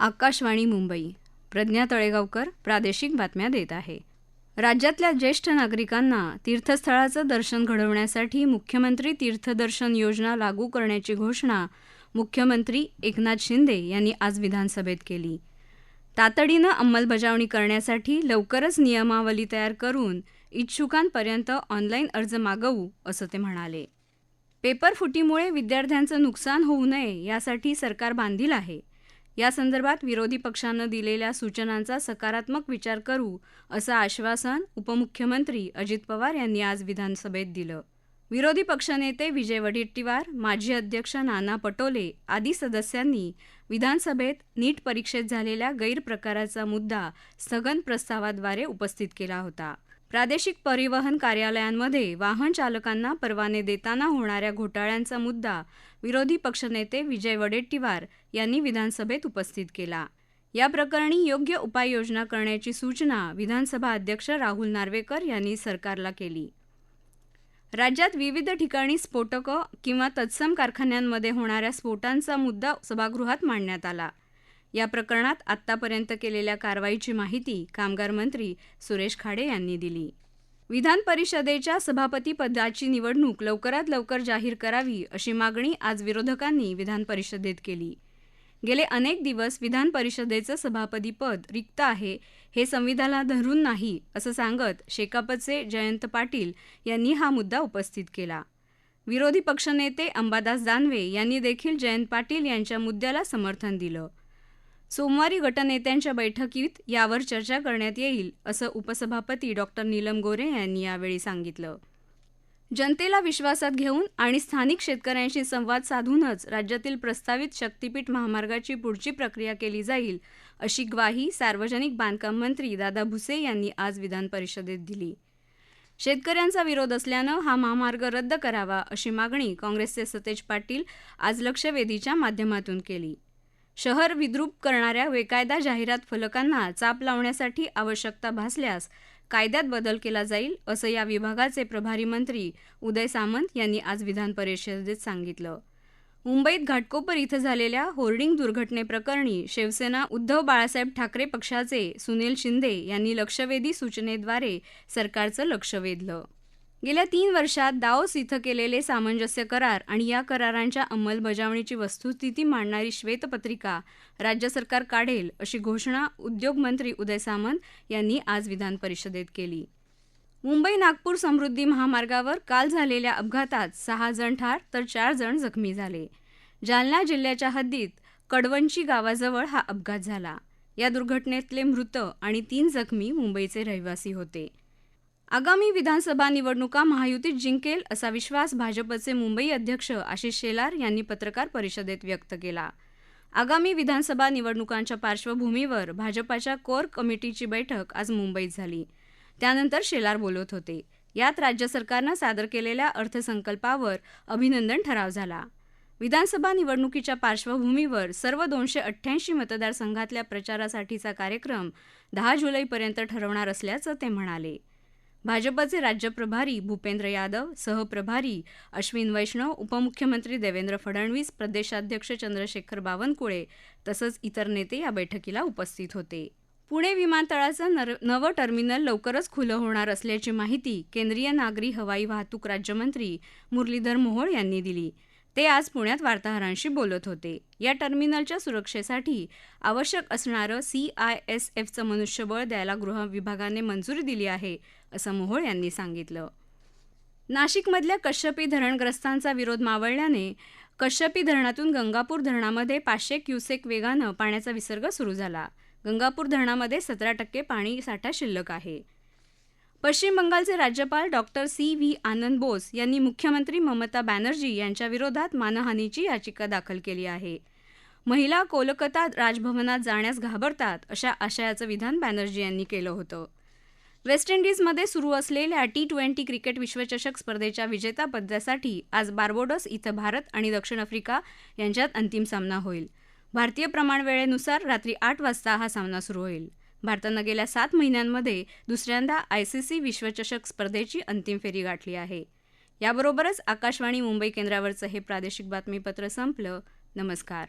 आकाशवाणी मुंबई. प्रज्ञा तळेगावकर प्रादेशिक बातम्या देत आहे. राज्यातल्या ज्येष्ठ नागरिकांना तीर्थस्थळाचं दर्शन घडवण्यासाठी मुख्यमंत्री तीर्थदर्शन योजना लागू करण्याची घोषणा मुख्यमंत्री एकनाथ शिंदे यांनी आज विधानसभेत केली. तातडीनं अंमलबजावणी करण्यासाठी लवकरच नियमावली तयार करून इच्छुकांपर्यंत ऑनलाईन अर्ज मागवू असं ते म्हणाले. पेपरफुटीमुळे विद्यार्थ्यांचं नुकसान होऊ नये यासाठी सरकार बांधील आहे. यासंदर्भात विरोधी पक्षानं दिलेल्या सूचनांचा सकारात्मक विचार करू असं आश्वासन उपमुख्यमंत्री अजित पवार यांनी आज विधानसभेत दिलं. विरोधी पक्षनेते विजय वडेट्टीवार माजी अध्यक्ष नाना पटोले आदी सदस्यांनी विधानसभेत नीट परीक्षेत झालेल्या गैरप्रकाराचा मुद्दा स्थगन प्रस्तावाद्वारे उपस्थित केला होता. प्रादेशिक परिवहन कार्यालयांमध्ये वाहन चालकांना परवाने देताना होणाऱ्या घोटाळ्यांचा मुद्दा विरोधी पक्षनेते विजय वडेट्टीवार यांनी विधानसभेत उपस्थित केला. या प्रकरणी योग्य उपाययोजना करण्याची सूचना विधानसभा अध्यक्ष राहुल नार्वेकर यांनी सरकारला केली. राज्यात विविध ठिकाणी स्फोटकं किंवा तत्सम कारखान्यांमध्ये होणाऱ्या स्फोटांचा मुद्दा सभागृहात मांडण्यात आला. या प्रकरणात आत्तापर्यंत केलेल्या कारवाईची माहिती कामगार मंत्री सुरेश खाडे यांनी दिली. विधान परिषदेच्या सभापतीपदाची निवडणूक लवकरात लवकर जाहीर करावी अशी मागणी आज विरोधकांनी विधान परिषदेत केली. गेले अनेक दिवस विधान परिषदेचं सभापतीपद रिक्त आहे हे संविधानाला धरून नाही असं सांगत शेकापचे जयंत पाटील यांनी हा मुद्दा उपस्थित केला. विरोधी पक्षनेते अंबादास दानवे यांनी देखील जयंत पाटील यांच्या मुद्द्याला समर्थन दिलं. सोमवारी गटनेत्यांच्या बैठकीत यावर चर्चा करण्यात येईल असं उपसभापती डॉक्टर नीलम गोरे यांनी यावेळी सांगितलं. जनतेला विश्वासात घेऊन आणि स्थानिक शेतकऱ्यांशी संवाद साधूनच राज्यातील प्रस्तावित शक्तीपीठ महामार्गाची पुढची प्रक्रिया केली जाईल अशी ग्वाही सार्वजनिक बांधकाम मंत्री दादा भुसे यांनी आज विधान परिषदेत दिली. शेतकऱ्यांचा विरोध असल्यानं हा महामार्ग रद्द करावा अशी मागणी काँग्रेसचे सतेज पाटील आज लक्षवेधीच्या माध्यमातून केली. शहर विद्रूप करणाऱ्या बेकायदा जाहिरात फलकांना चाप लावण्यासाठी आवश्यकता भासल्यास कायद्यात बदल केला जाईल असं या विभागाचे प्रभारी मंत्री उदय सामंत यांनी आज विधान परिषदेत सांगितलं. मुंबईत घाटकोपर इथं झालेल्या होर्डिंग दुर्घटनेप्रकरणी शिवसेना उद्धव बाळासाहेब ठाकरे पक्षाचे सुनील शिंदे यांनी लक्षवेधी सूचनेद्वारे सरकारचं लक्ष वेधलं. गेल्या तीन वर्षात दाओस इथं केलेले सामंजस्य करार आणि या करारांच्या अंमलबजावणीची वस्तुस्थिती मांडणारी श्वेतपत्रिका राज्य सरकार काढेल अशी घोषणा उद्योगमंत्री उदय सामंत यांनी आज विधान परिषदेत केली. मुंबई नागपूर समृद्धी महामार्गावर काल झालेल्या अपघातात सहा जण ठार तर चार जण जखमी झाले. जालना जिल्ह्याच्या हद्दीत कडवंची गावाजवळ हा अपघात झाला. या दुर्घटनेतले मृत आणि तीन जखमी मुंबईचे रहिवासी होते. आगामी विधानसभा निवडणुका महायुतीत जिंकेल असा विश्वास भाजपचे मुंबई अध्यक्ष आशिष शेलार यांनी पत्रकार परिषदेत व्यक्त केला. आगामी विधानसभा निवडणुकांच्या पार्श्वभूमीवर भाजपाच्या कोर कमिटीची बैठक आज मुंबईत झाली. त्यानंतर शेलार बोलत होते. यात राज्य सरकारनं सादर केलेल्या अर्थसंकल्पावर अभिनंदन ठराव झाला. विधानसभा निवडणुकीच्या पार्श्वभूमीवर सर्व दोनशे अठ्ठ्याऐंशी मतदारसंघातल्या प्रचारासाठीचा कार्यक्रम दहा जुलैपर्यंत ठरवणार असल्याचं ते म्हणाले. भाजपचे राज्य प्रभारी भूपेंद्र यादव सहप्रभारी अश्विन वैष्णव उपमुख्यमंत्री देवेंद्र फडणवीस प्रदेशाध्यक्ष चंद्रशेखर बावनकुळे तसंच इतर नेते या बैठकीला उपस्थित होते. पुणे विमानतळाचं नर नवं टर्मिनल लवकरच खुलं होणार असल्याची माहिती केंद्रीय नागरी हवाई वाहतूक राज्यमंत्री मुरलीधर मोहोळ यांनी दिली. ते आज पुण्यात वार्ताहरांशी बोलत होते. या टर्मिनलच्या सुरक्षेसाठी आवश्यक असणारं सी आय एस एफचं मनुष्यबळ द्यायला गृह विभागाने मंजुरी दिली आहे असं मोहोळ यांनी सांगितलं. नाशिकमधल्या कश्यपी धरणग्रस्तांचा विरोध मावळल्याने कश्यपी धरणातून गंगापूर धरणामध्ये पाचशे क्युसेक वेगानं पाण्याचा विसर्ग सुरू झाला. गंगापूर धरणामध्ये सतरा टक्के पाणी साठा शिल्लक आहे. पश्चिम बंगालचे राज्यपाल doctor C. V. Ananda Bose यांनी मुख्यमंत्री ममता बॅनर्जी यांच्या विरोधात मानहानीची याचिका दाखल केली आहे. महिला कोलकाता राजभवनात जाण्यास घाबरतात अशा आशयाचं विधान बॅनर्जी यांनी केलं होतं. वेस्ट इंडिजमध्ये सुरू असलेल्या टी ट्वेंटी क्रिकेट विश्वचषक स्पर्धेच्या विजेतापदासाठी आज बार्बोडस इथं भारत आणि दक्षिण आफ्रिका यांच्यात अंतिम सामना होईल. भारतीय प्रमाणवेळेनुसार रात्री आठ वाजता हा सामना सुरू होईल. भारतानं गेल्या सात महिन्यांमध्ये दुसऱ्यांदा आयसीसी विश्वचषक स्पर्धेची अंतिम फेरी गाठली आहे. याबरोबरच आकाशवाणी मुंबई केंद्रावरचं हे प्रादेशिक बातमीपत्र संपलं. नमस्कार.